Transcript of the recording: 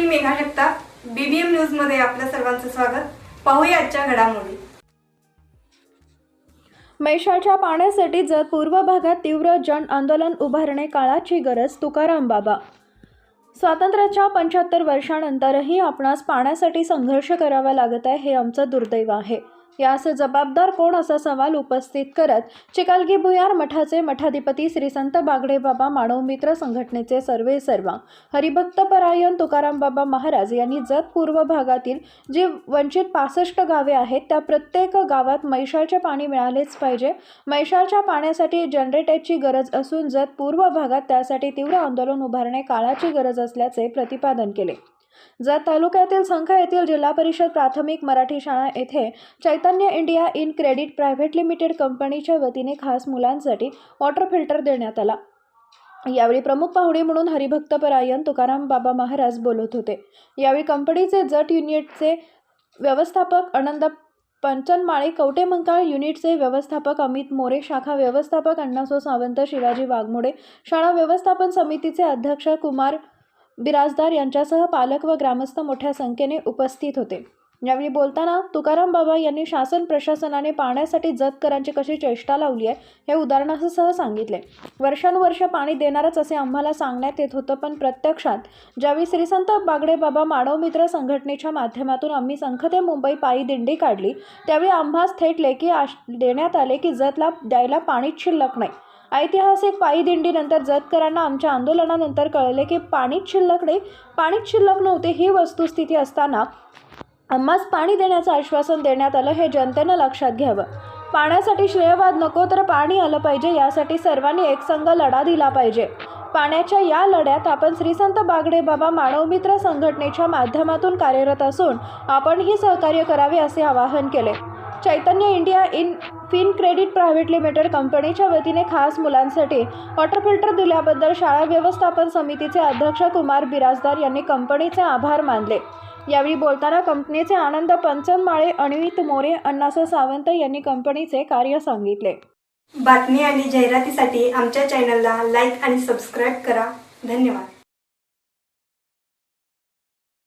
Sneha Jagtap BBM न्यूजमध्ये आपल्या सर्वांचं स्वागत. पाहूया आजच्या घडामोडी. मैशाच्या पाण्यासाठी जर पूर्व भागात तीव्र जन आंदोलन उभारणे काळाची गरज तुकाराम बाबा. स्वातंत्र्याच्या पंच्याहत्तर वर्षानंतरही आपणास पाण्यासाठी संघर्ष करावा लागत आहे हे आमचं दुर्दैव आहे. यास जबाबदार कोण असा सवाल उपस्थित करत? चिकालगी भुयार मठाचे मठाधिपती श्री संत बागडे बाबा मानव मित्र संघटनेचे सर्वे सर्वा हरिभक्त परायण तुकाराम बाबा महाराज यांनी जत पूर्व भागातील जी वंचित पासष्ट गावे आहेत त्या प्रत्येक गावात मैशाचे पाणी मिळालेच पाहिजे. मैशाच्या पाण्यासाठी जनरेटरची गरज असून जत पूर्व भागात त्यासाठी तीव्र आंदोलन उभारणे काळाची गरज असल्याचे प्रतिपादन केले. जत तालुक्यातील संख येथील जिल्हा परिषद प्राथमिक मराठी शाळा येथे Chaitanya India in credit private limited कंपनीच्या वतीने खास मुलांसाठी वॉटर फिल्टर देण्यात आला. यावेळी प्रमुख पाहुणे म्हणून हरिभक्त परायण तुकाराम बाबा महाराज बोलत होते. यावेळी कंपनीचे जट युनिटचे व्यवस्थापक आनंद पंचनमाळे कवटेमंकाळ युनिटचे व्यवस्थापक अमित मोरे शाखा व्यवस्थापक अण्णासो सावंत शिवाजी वाघमोडे शाळा व्यवस्थापन समितीचे अध्यक्ष कुमार बिराजदार यांच्यासह पालक व ग्रामस्थ मोठ्या संख्येने उपस्थित होते. यावेळी बोलताना तुकाराम बाबा यांनी शासन प्रशासनाने पाण्यासाठी जतकरांची कशी चेष्टा लावली आहे हे उदाहरणासह सांगितले. वर्षानुवर्ष पाणी देणारच असे आम्हाला सांगण्यात येत होतं पण प्रत्यक्षात ज्यावेळी श्रीसंत बागडे बाबा मानव मित्र संघटनेच्या माध्यमातून आम्ही संख ते मुंबई पायी दिंडी काढली त्यावेळी आम्हास थेट लेखी आश देण्यात आले की जतला द्यायला पाणीच शिल्लक नाही. ऐतिहासिक पायी दिंडीनंतर जतकरांना आमच्या आंदोलनानंतर कळले की पाणीच शिल्लकडे पाणीच शिल्लक नव्हते ही वस्तुस्थिती असताना आम्हास पाणी देण्याचं आश्वासन देण्यात आलं हे जनतेनं लक्षात घ्यावं. पाण्यासाठी श्रेयवाद नको तर पाणी आलं पाहिजे यासाठी सर्वांनी एकसंघ लढा दिला पाहिजे. पाण्याच्या या लढ्यात आपण श्रीसंत बागडे बाबा मानवमित्र संघटनेच्या माध्यमातून कार्यरत असून आपणही सहकार्य करावे असे आवाहन केले. Chaitanya India in fin credit private limited कंपनीच्या वतीने खास मुलांसाठी वॉटर फिल्टर दिल्याबद्दल शाळा व्यवस्थापन समितीचे अध्यक्ष कुमार बिराजदार यांनी कंपनीचे आभार मानले. यावेळी बोलताना कंपनीचे आनंद पंचनमाळे अण्वित मोरे अण्णासा सावंत यांनी कंपनीचे कार्य सांगितले. बातमी आणि जाहिरातीसाठी आमच्या चॅनलला लाईक आणि सबस्क्राईब करा. धन्यवाद.